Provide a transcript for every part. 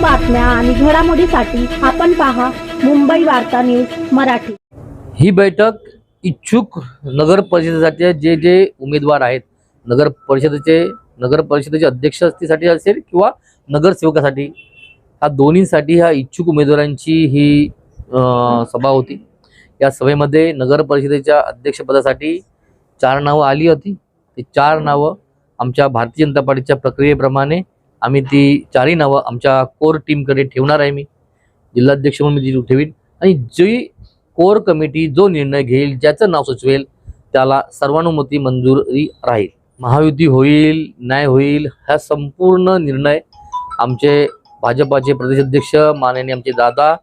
बातम्या आणि घडामोडीसाठी आपण पहा मुंबई वार्ता न्यूज मराठी. ही बैठक इच्छुक नगर परिषदेसाठी जे जे उमेदवार आहेत नगर परिषदेचे नगर परिषदेचे अध्यक्षतेसाठी असेल किंवा नगरसेवकासाठी ह्या दोन्हीसाठी ह्या इच्छुक उमेदवारांची ही सभा होती. या सभेमध्ये नगर परिषदेच्या अध्यक्षपदासाठी चार नावं आली होती. ती चार नावं आमच्या भारतीय जनता पार्टीच्या प्रक्रियेप्रमाणे आम्ही ती चारही नावं आमच्या कोर टीमकडे ठेवणार आहे मी. जिल्हाध्यक्ष म्हणून मी ती ठेवीन. आणि जी कोर कमिटी जो निर्णय घेईल ज्याचं नाव सुचवेल त्याला सर्वानुमती मंजुरी राहील. महायुती होईल न्याय होईल हा संपूर्ण निर्णय आमचे भाजपाचे प्रदेशाध्यक्ष माननीय आमचे दादा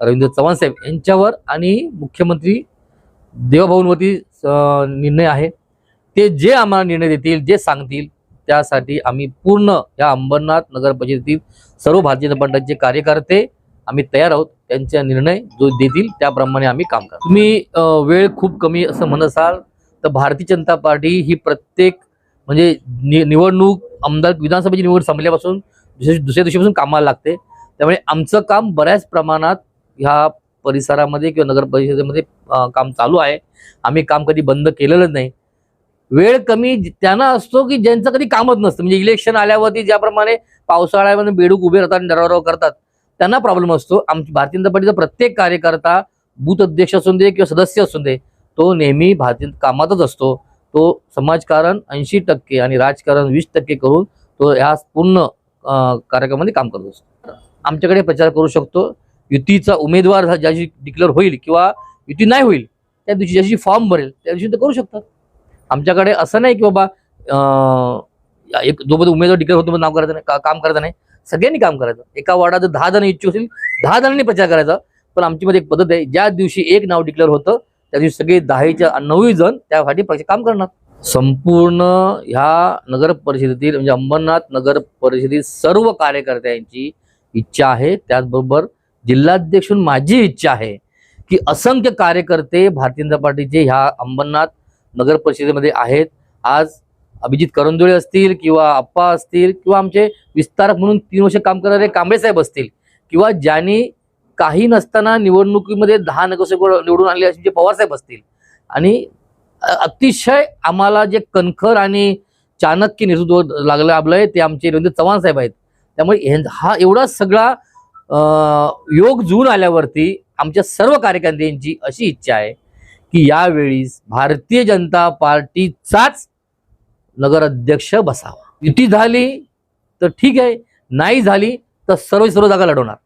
रवींद्र चव्हाण साहेब यांच्यावर आणि मुख्यमंत्री देवभाऊंवरती निर्णय आहे. ते जे आम्हाला निर्णय देतील जे सांगतील त्यासाठी आम्ही पूर्ण या अंबरनाथ नगर परिषदेतील सर्व भारतीय जनता पक्षाचे कार्यकर्ते आम्ही तयार आहोत. त्यांचा निर्णय जो देतील त्याप्रमाणे आम्ही काम करतो तुम्ही वेळ खूप कमी असं म्हणत असाल तर भारतीय जनता पार्टी ही प्रत्येक म्हणजे नि निवडणूक आमदार विधानसभेची निवड संपल्यापासून दुसऱ्या दुसऱ्या दिवशीपासून कामाला लागते. त्यामुळे आमचं काम बऱ्याच प्रमाणात ह्या परिसरामध्ये किंवा नगर परिषदेमध्ये काम चालू आहे. आम्ही काम कधी बंद केलेलं नाही. वेळ कमी त्यांना असतो की ज्यांचं कधी कामच नसतं. म्हणजे इलेक्शन आल्यावरती ज्याप्रमाणे पावसाळ्यामध्ये बेडूक उभे राहतात आणि डराव करतात त्यांना प्रॉब्लेम असतो. आमची भारतीय जनता पार्टीचा प्रत्येक कार्यकर्ता बूथ अध्यक्ष असून दे किंवा सदस्य असून दे तो नेहमी भारतीय कामातच असतो. तो समाजकारण ऐंशी टक्के आणि राजकारण वीस टक्के करून तो ह्या पूर्ण कार्यक्रमामध्ये काम करत असतो. आमच्याकडे प्रचार करू शकतो. युतीचा उमेदवार ज्याची डिक्लेअर होईल किंवा युती नाही होईल त्या दिवशी ज्याची फॉर्म भरेल त्या दिवशी ते करू शकतात. आमच्याकडे असं नाही की बाबा एक जोपर्यंत उमेदवार डिक्लेअर होतो पण नाव करायचं नाही का- काम करायचं नाही. सगळ्यांनी काम करायचं. एका वार्डात जर दहा जण इच्छुक असेल दहा जणांनी प्रचार करायचा. पण आमची मध्ये एक पद्धत आहे ज्या दिवशी एक नाव डिक्लेअर होतं त्या दिवशी सगळे दहाच्या नऊ जण त्यासाठी पक्ष काम करणार. संपूर्ण ह्या नगर परिषदेतील म्हणजे अंबरनाथ नगर परिषदेतील सर्व कार्यकर्त्यांची इच्छा आहे. त्याचबरोबर जिल्हाध्यक्ष माझी इच्छा आहे की असंख्य कार्यकर्ते भारतीय जनता पार्टीचे ह्या अंबरनाथ नगर परिषदेमध्ये आहेत. आज अभिजित करंजोळे असतील किंवा अप्पा असतील किंवा आमचे विस्तारक म्हणून तीन वर्ष काम करणारे कांबळे साहेब असतील किंवा ज्यांनी काही नसताना निवडणुकीमध्ये दहा नगरसेवक निवडून आणले असे जे पवारसाहेब असतील. आणि अतिशय आम्हाला जे कणखर आणि चाणक्य नेतृत्व लागलं आपलं ते आमचे रवींद्र चव्हाण साहेब आहेत. त्यामुळे ह्यां- हा एवढा सगळा योग जुळून आल्यावरती आमच्या सर्व कार्यकर्त्यांची अशी इच्छा आहे. की यावेळीस भारतीय जनता पार्टीचाच नगराध्यक्ष बसावा. युती झाली तर ठीक आहे नाही झाली तर सर्व सर्व जागा लढवणार.